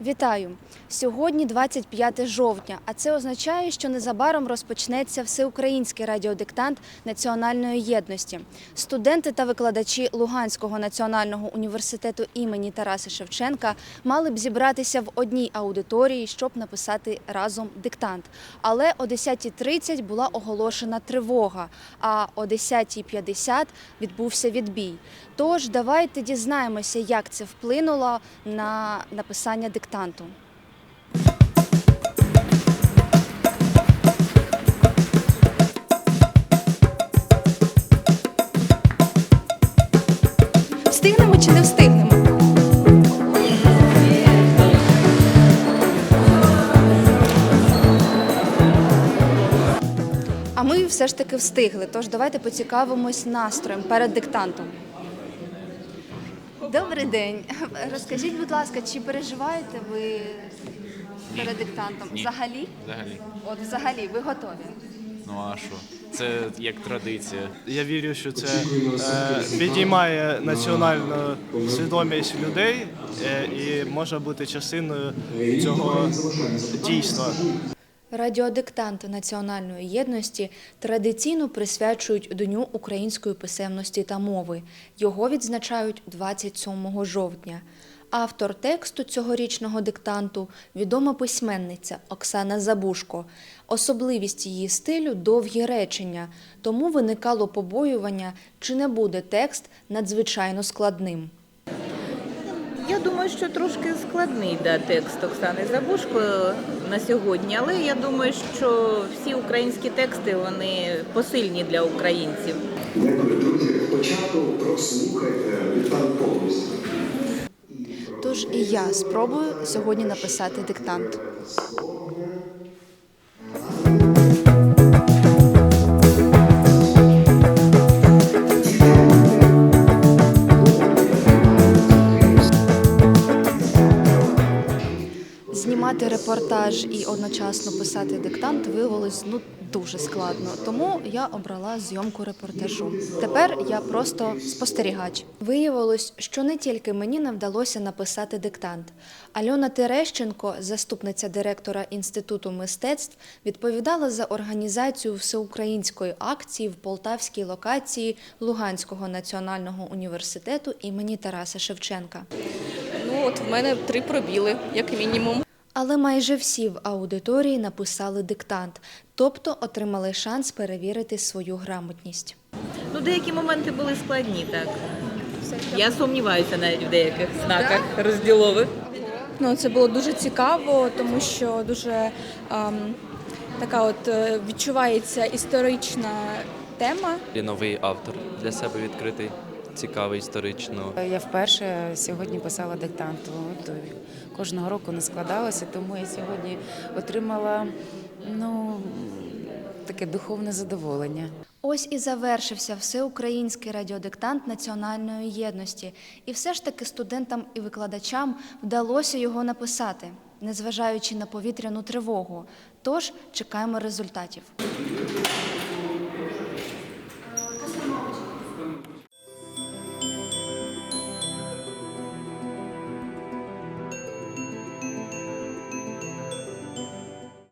Вітаю! Сьогодні 25 жовтня, а це означає, що незабаром розпочнеться всеукраїнський радіодиктант національної єдності. Студенти та викладачі Луганського національного університету імені Тараса Шевченка мали б зібратися в одній аудиторії, щоб написати разом диктант. Але о 10.30 була оголошена тривога, а о 10.50 відбувся відбій. Тож давайте дізнаємося, як це вплинуло на написання диктанту. Встигнемо чи не встигнемо? А ми все ж таки встигли. Тож давайте поцікавимось настроєм перед диктантом. Добрий день. Розкажіть, будь ласка, чи переживаєте ви перед диктантом? Ні. Взагалі? Взагалі. От взагалі, ви готові? Ну а що? Це як традиція. Я вірю, що це е, підіймає національну свідомість людей е, і може бути частиною цього дійства. Радіодиктант національної єдності традиційно присвячують Дню української писемності та мови. Його відзначають 27 жовтня. Автор тексту цьогорічного диктанту відома письменниця Оксана Забушко. Особливість її стилю довгі речення, тому виникало побоювання, чи не буде текст надзвичайно складним. Я думаю, що трошки складний да, текст Оксани Забушко на сьогодні, але я думаю, що всі українські тексти вони посильні для українців. Дякую, друзі. Спочатку прослухайте диктант повністю. Тож і я спробую сьогодні написати диктант. Знімати репортаж і одночасно писати диктант виявилось ну дуже складно. Тому я обрала зйомку репортажу. Тепер я просто спостерігач. Виявилось, що не тільки мені не вдалося написати диктант. Альона Терещенко, заступниця директора інституту мистецтв, відповідала за організацію всеукраїнської акції в полтавській локації Луганського національного університету імені Тараса Шевченка. Ну от в мене три пробіли, як мінімум. Але майже всі в аудиторії написали диктант, тобто отримали шанс перевірити свою грамотність. Ну, деякі моменти були складні, так. Я сумніваюся навіть в деяких знаках розділових. Ну це було дуже цікаво, тому що дуже ем, така от е, відчувається історична тема. І новий автор для себе відкритий, цікавий історично. Я вперше сьогодні писала диктант. От, кожного року не складалося, тому я сьогодні отримала ну, таке духовне задоволення. Ось і завершився всеукраїнський радіодиктант національної єдності. І все ж таки студентам і викладачам вдалося його написати, незважаючи на повітряну тривогу. Тож чекаємо результатів.